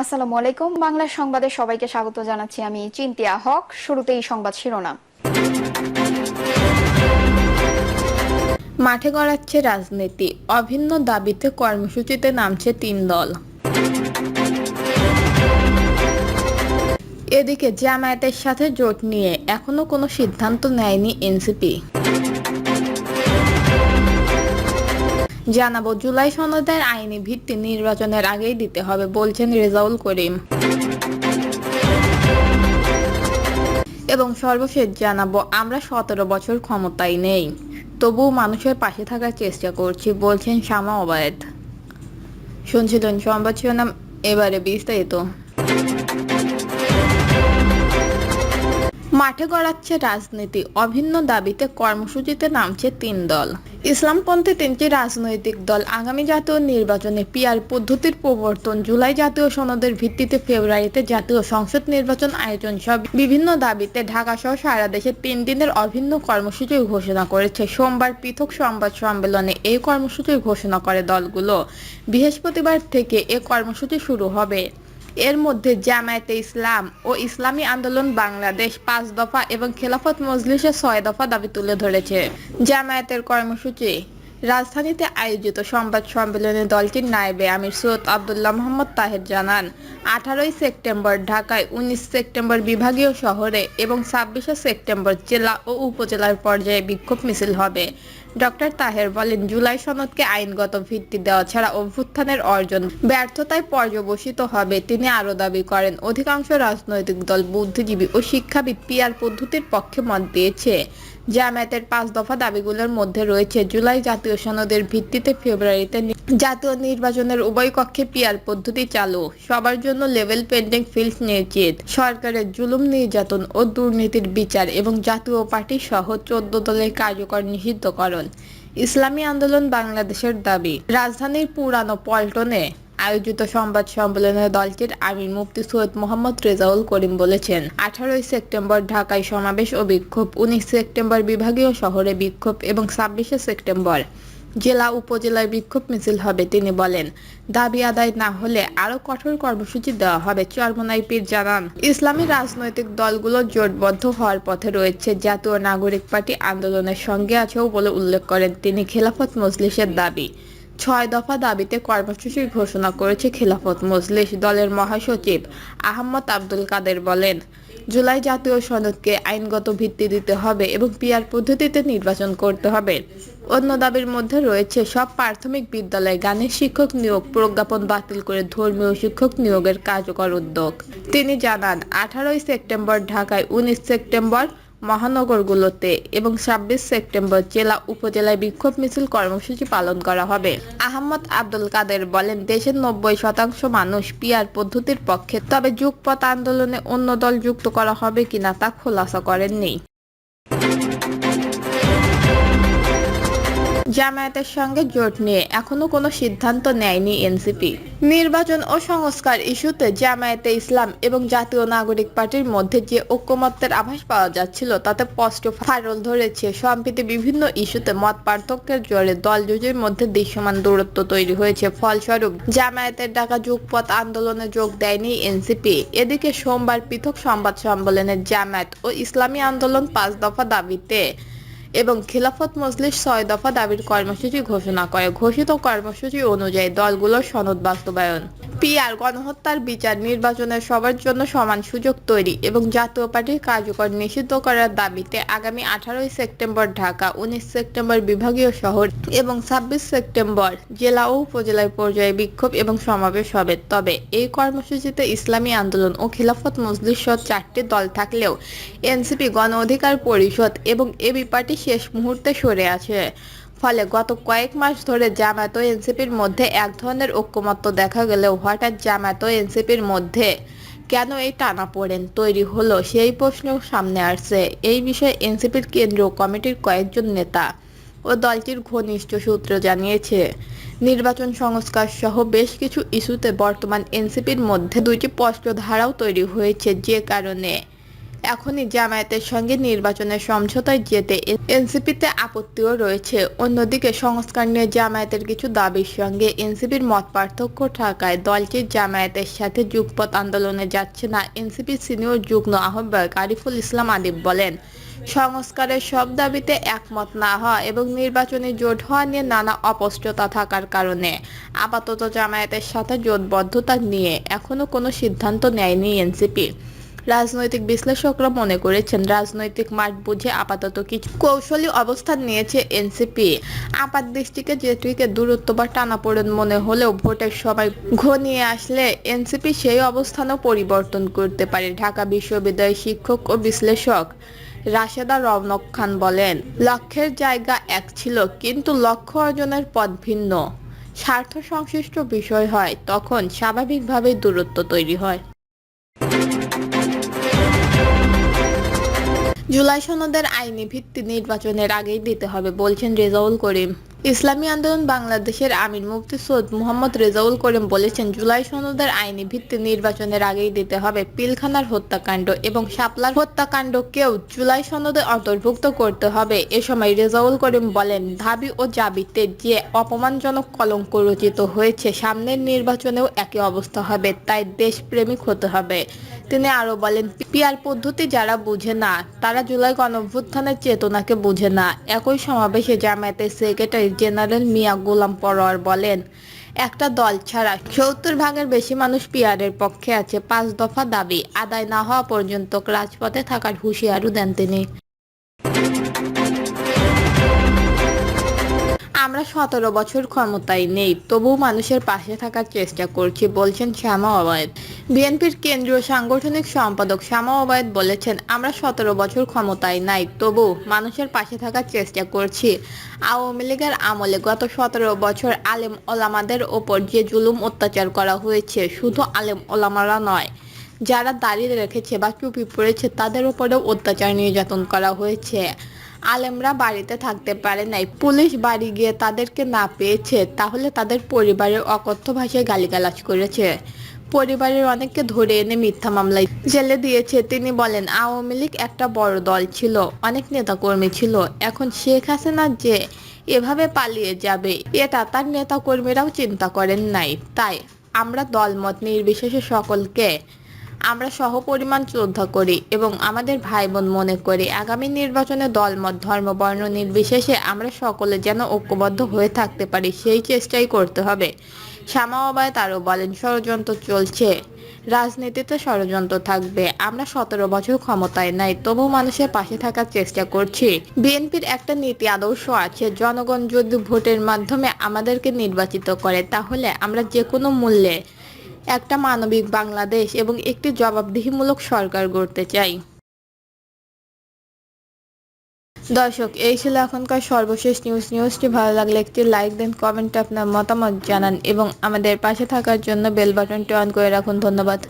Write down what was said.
আসসালামু আলাইকুম। বাংলা সংবাদে সবাইকে স্বাগত জানাচ্ছি আমি চিন্তিয়া হক। শুরুতেই সংবাদ শিরোনাম। মাঠে গড়াচ্ছে রাজনীতি। অভিন্ন দাবিতে কর্মসূচিতে নামছে তিন দল। এদিকে জামায়াতের সাথে জোট নিয়ে এখনও কোনো সিদ্ধান্ত নেয়নি এনসিপি। জানাব, জুলাই সনদের আইনি ভিত্তি নির্বাচনের আগেই দিতে হবে, বলছেন রেজাউল করিম। এবং সর্বশেষ জানাব, আমরা সতেরো বছর ক্ষমতায় নেই, তবুও মানুষের পাশে থাকার চেষ্টা করছি, বলছেন শ্যামা ওবায়দ। শুনছিলেন সংবাদ শিরোনাম, এবারে বিস্তারিত। মাঠে গড়াচ্ছে রাজনীতি। অভিন্ন দাবিতে কর্মসূচিতে নামছে তিন দল। ইসলামপন্থী তিনটি রাজনৈতিক দল আগামী জাতীয় নির্বাচনে পিআর পদ্ধতির প্রবর্তন, জুলাই জাতীয় সনদের ভিত্তিতে ফেব্রুয়ারিতে জাতীয় সংসদ নির্বাচন আয়োজন সব বিভিন্ন দাবিতে ঢাকা সহ সারা দেশে তিন দিনের অভিন্ন কর্মসূচি ঘোষণা করেছে। সোমবার পৃথক সংবাদ সম্মেলনে এই কর্মসূচি ঘোষণা করে দলগুলো। বৃহস্পতিবার থেকে এ কর্মসূচি শুরু হবে। এর মধ্যে জামায়াতে ইসলাম ও ইসলামী আন্দোলন বাংলাদেশ পাঁচ দফা এবং খেলাফত মজলিসে ছয় দফা দাবি তুলে ধরেছে। জামায়াতের কর্মসূচি। রাজধানীতে আয়োজিত সংবাদ সম্মেলনে দলটির নায়েবে আমির সৈয়দ আবদুল্লাহ মোহাম্মদ তাহের জানান, আঠারোই সেপ্টেম্বর ঢাকায় উনিশ সেপ্টেম্বর বিভাগীয় শহরে এবং ছাব্বিশে সেপ্টেম্বর জেলা ও উপজেলার পর্যায়ে বিক্ষোভ মিছিল হবে। ডক্টর তাহের বলেন, জুলাই সনদকে আইনগত ভিত্তি দেওয়া ছাড়া অভ্যুত্থানের অর্জন ব্যর্থতায় পর্যবসিত হবে, তিনি আরও দাবি করেন। অধিকাংশ রাজনৈতিক দল বুদ্ধিজীবী ও শিক্ষাবিদ পিয়ার পদ্ধতির পক্ষে মত দিয়েছে। জামায়াতের পাঁচ দফা দাবিগুলোর মধ্যে রয়েছে জুলাই জাতীয় সনদের ভিত্তিতে ফেব্রুয়ারিতে জাতীয় নির্বাচনের উভয় কক্ষে পিয়ার পদ্ধতি চালু। সবার জন্য লেভেল পেন্ডিং ফিল্ড নিশ্চিত। সরকারের জুলুম, নির্যাতন ও দুর্নীতির বিচার এবং জাতীয় পার্টি সহ চোদ্দ দলের কার্যকর নিষিদ্ধকরণ। ইসলামী আন্দোলন বাংলাদেশের দাবি। রাজধানীর পুরানো পল্টনে আয়োজিত সংবাদ সম্মেলনে দলটির আমির মুফতি সৈয়দ মোহাম্মদ রেজাউল করিম বলেছেন, আঠারোই সেপ্টেম্বর ঢাকায় সমাবেশ ও বিক্ষোভ, উনিশ সেপ্টেম্বর বিভাগীয় শহরে বিক্ষোভ এবং ছাব্বিশে সেপ্টেম্বর জেলা উপজেলায় বিক্ষোভ মিছিল হবে, তিনি বলেন। দাবি আদায় না হলে আরও কঠোর কর্মসূচি দেওয়া হবে, চরমনাই পীর জানান। ইসলামী রাজনৈতিক দলগুলো জোটবদ্ধ হওয়ার পথে রয়েছে, জাতীয় নাগরিক পার্টি আন্দোলনের সঙ্গে আছেও বলে উল্লেখ করেন তিনি, খেলাফত মজলিসের দাবি। ছয় দফা দাবিতে কর্মসূচির ঘোষণা করেছে খিলাফত মজলিস দলের মহাসচিব আহমদ আব্দুল কাদের বলেন, জুলাই জাতীয় সনদকে আইনগত ভিত্তি দিতে হবে এবং পিয়ার পদ্ধতিতে নির্বাচন করতে হবে। অন্য দাবির মধ্যে রয়েছে, সব প্রাথমিক বিদ্যালয়ে গানের শিক্ষক নিয়োগ, প্রজ্ঞাপন বাতিল করে ধর্মীয় শিক্ষক নিয়োগের কার্যকর উদ্যোগ। তিনি জানান, আঠারোই সেপ্টেম্বর ঢাকায় উনিশ সেপ্টেম্বর মহানগরগুলোতে এবং ছাব্বিশ সেপ্টেম্বর জেলা উপজেলায় বিক্ষোভ মিছিল কর্মসূচি পালন করা হবে। আহমদ আব্দুল কাদের বলেন, দেশের নব্বই শতাংশ মানুষ পিয়ার পদ্ধতির পক্ষে, তবে যুগপথ আন্দোলনে অন্য দল যুক্ত করা হবে কিনা তা খোলাসা করেননি। জামায়াতের সঙ্গে জোট নিয়ে এখনও কোনো সিদ্ধান্ত নেয়নি এনসিপি। নির্বাচন ও সংস্কার ইস্যুতে জামায়াতে ইসলাম এবং জাতীয় নাগরিক পার্টির মধ্যে যে ঐক্যমত্যের আভাস পাওয়া যাচ্ছিল, তাতে স্পষ্ট ফাটল ধরেছে। সম্প্রতি বিভিন্ন ইস্যুতে মত পার্থক্যের জোরে দল জুজের মধ্যে দৃশ্যমান দূরত্ব তৈরি হয়েছে। ফলস্বরূপ, জামায়াতের ডাকা যুগপথ আন্দোলনে যোগ দেয়নি এনসিপি। এদিকে সোমবার পৃথক সংবাদ সম্মেলনে জামায়াত ও ইসলামী আন্দোলন পাঁচ দফা দাবিতে এবং খিলাফত মজলিস ছয় দফা দাবির কর্মসূচি ঘোষণা করে। ঘোষিত কর্মসূচি অনুযায়ী দলগুলোর সনদ বাস্তবায়ন। পিআর গণহত্যার বিচার নির্বাচনের সবার জন্য সমান সুযোগ তৈরি এবং জাতীয় পার্টির কার্যকর নিষিদ্ধ করার দাবিতে আগামী আঠারোই সেপ্টেম্বর ঢাকা, উনিশ সেপ্টেম্বর বিভাগীয় শহর এবং ছাব্বিশ সেপ্টেম্বর জেলা ও উপজেলায় পর্যায়ে বিক্ষোভ এবং সমাবেশ হবে। তবে এই কর্মসূচিতে ইসলামী আন্দোলন ও খিলাফত মজলিস চারটি দল থাকলেও এনসিপি গণ অধিকার পরিষদ এবং এবি পার্টি শেষ মুহূর্তে সরে আছে ফলে গত কয়েক মাস ধরে জামায়াত ও এনসিপির মধ্যে এক ধরনের ঐক্যমত্য দেখা গেলেও হঠাৎ জামায়াত ও এনসিপির মধ্যে কেন এই টানাপোড়েন তৈরি হলো সেই প্রশ্ন সামনে আসছে। এই বিষয়ে এনসিপির কেন্দ্রীয় কমিটির কয়েকজন নেতা ও দলটির ঘনিষ্ঠ সূত্র জানিয়েছে, নির্বাচন সংস্কার সহ বেশ কিছু ইস্যুতে বর্তমান এনসিপির মধ্যে দুইটি স্পষ্ট ধারাও তৈরি হয়েছে যে কারণে। এখনই জামায়াতের সঙ্গে নির্বাচনের সমঝোতায় যেতে এনসিপিতে আপত্তিও রয়েছে। অন্যদিকে সংস্কার নিয়ে জামায়াতের কিছু দাবির সঙ্গে এনসিপির মত পার্থক্য থাকায় দলটি জামায়াতের সাথে যুগপথ আন্দোলনে যাচ্ছে না এনসিপির সিনিয়র যুগ্ম আহ্বায়ক আরিফুল ইসলাম আদিব বলেন, সংস্কারের সব দাবিতে একমত না হওয়া এবং নির্বাচনে জোট হওয়া নিয়ে নানা অপষ্টতা থাকার কারণে আপাতত জামায়াতের সাথে জোটবদ্ধতা নিয়ে এখনও কোনো সিদ্ধান্ত নেয়নি এনসিপি। রাজনৈতিক বিশ্লেষকরা মনে করেছেন, রাজনৈতিক মাঠ বুঝে আপাতত কিছু কৌশলী অবস্থান নিয়েছে এনসিপি। আপাত দৃষ্টিকে যেটিকে দূরত্ব বা টানাপোড়েন মনে হলেও ভোটের সময় ঘনিয়ে আসলে এনসিপি সেই অবস্থানও পরিবর্তন করতে পারে, ঢাকা বিশ্ববিদ্যালয়ের শিক্ষক ও বিশ্লেষক রাশেদা রওনক খান বলেন, লক্ষ্যের জায়গা এক ছিল, কিন্তু লক্ষ্য অর্জনের পথ ভিন্ন। স্বার্থ সংশ্লিষ্ট বিষয় হয়, তখন স্বাভাবিকভাবেই দূরত্ব তৈরি হয়। জুলাই সনদের আইনি ভিত্তি নির্বাচনের আগেই দিতে হবে বলছেন রেজাউল করিম। ইসলামী আন্দোলন বাংলাদেশের আমির মুফতি সৈয়দ মোহাম্মদ রেজাউল করিম বলেছেন, জুলাই সনদের আইনি ভিত্তি নির্বাচনের আগেই দিতে হবে পিলখানার হত্যাকাণ্ড এবং শাপলার হত্যাকাণ্ডকেও জুলাই সনদে অন্তর্ভুক্ত করতে হবে। এ সময় রেজাউল করিম বলেন ধাবি ও জাবিতে যে অপমানজনক কলঙ্ক রচিত হয়েছে, সামনের নির্বাচনেও একই অবস্থা হবে, তাই দেশপ্রেমিক হতে হবে। তিনি আরও বলেন পিয়ার পদ্ধতি যারা বুঝে না, তারা জুলাই গণঅভ্যুত্থানের চেতনাকে বুঝে না। একই সমাবেশে জামায়াতের সেক্রেটারি জেনারেল মিয়া গোলাম পরোয়ার বলেন, একটা দল ছাড়া সত্তর ভাগের বেশি মানুষ পিয়ারের পক্ষে আছে, পাঁচ দফা দাবি। আদায় না হওয়া পর্যন্ত রাজপথে থাকার হুঁশিয়ারও দেন তিনি। আমরা সতেরো বছর ক্ষমতায় নেই তবু মানুষের পাশে থাকার চেষ্টা করছি, বলছেন শ্যামা ওবায়দ। বিএনপির কেন্দ্রীয় সাংগঠনিক সম্পাদক শ্যামা ওবায়দ বলেছেন, আমরা সতেরো বছর ক্ষমতায় নাই তবু মানুষের পাশে থাকার চেষ্টা করছি। আওয়ামী লীগের আমলে গত সতেরো বছর আলেম ওলামাদের ওপর যে জুলুম অত্যাচার করা হয়েছে, শুধু আলেম ওলামারা নয়, যারা দাঁড়িয়ে রেখেছে বা চুপি পড়েছে, তাদের উপরেও অত্যাচার নির্যাতন করা হয়েছে। আলেমরা বাড়িতে থাকতে পারে নাই। পুলিশ বাড়ি গিয়ে তাদেরকে না পেয়েছে, তাহলে তাদের পরিবারের অকথ্য ভাষায় গালিগালাজ করেছে। পরিবারের অনেককে ধরে এনে মিথ্যা মামলায় জেলে দিয়েছে। তিনি বলেন, আওয়ামী লীগ একটা বড় দল ছিল, অনেক নেতাকর্মী ছিল। এখন শেখ হাসিনা যে এভাবে পালিয়ে যাবে, এটা তার নেতাকর্মীরাও চিন্তা করেন নাই। তাই আমরা দলমত নির্বিশেষে সকলকে আমরা সহপরিমাণ শ্রদ্ধা করি এবং আমাদের ভাই বোন মনে করি। আগামী নির্বাচনে দলমত ধর্ম বর্ণ নির্বিশেষে আমরা সকলে যেন ঐক্যবদ্ধ হয়ে থাকতে পারি, সেই চেষ্টাই করতে হবে। শ্যামা অবায়ত আরও বলেন, ষড়যন্ত্র চলছে। রাজনীতিতে ষড়যন্ত্র থাকবে। আমরা সতেরো বছর ক্ষমতায় নাই, তবু মানুষের পাশে থাকার চেষ্টা করছি। বিএনপির একটা নীতি আদর্শ আছে, জনগণ যদি ভোটের মাধ্যমে আমাদেরকে নির্বাচিত করে, তাহলে আমরা যে কোনো মূল্যে একটা মানবিক বাংলাদেশ এবং একটি জবাবদিহিমূলক সরকার গড়তে চাই। দর্শক, এই ছিল এখনকার সর্বশেষ নিউজ নিউজটি ভালো লাগলে একটি লাইক দেন কমেন্টে আপনার মতামত জানান এবং আমাদের পাশে থাকার জন্য বেল বাটনটি অন করে রাখুন। ধন্যবাদ।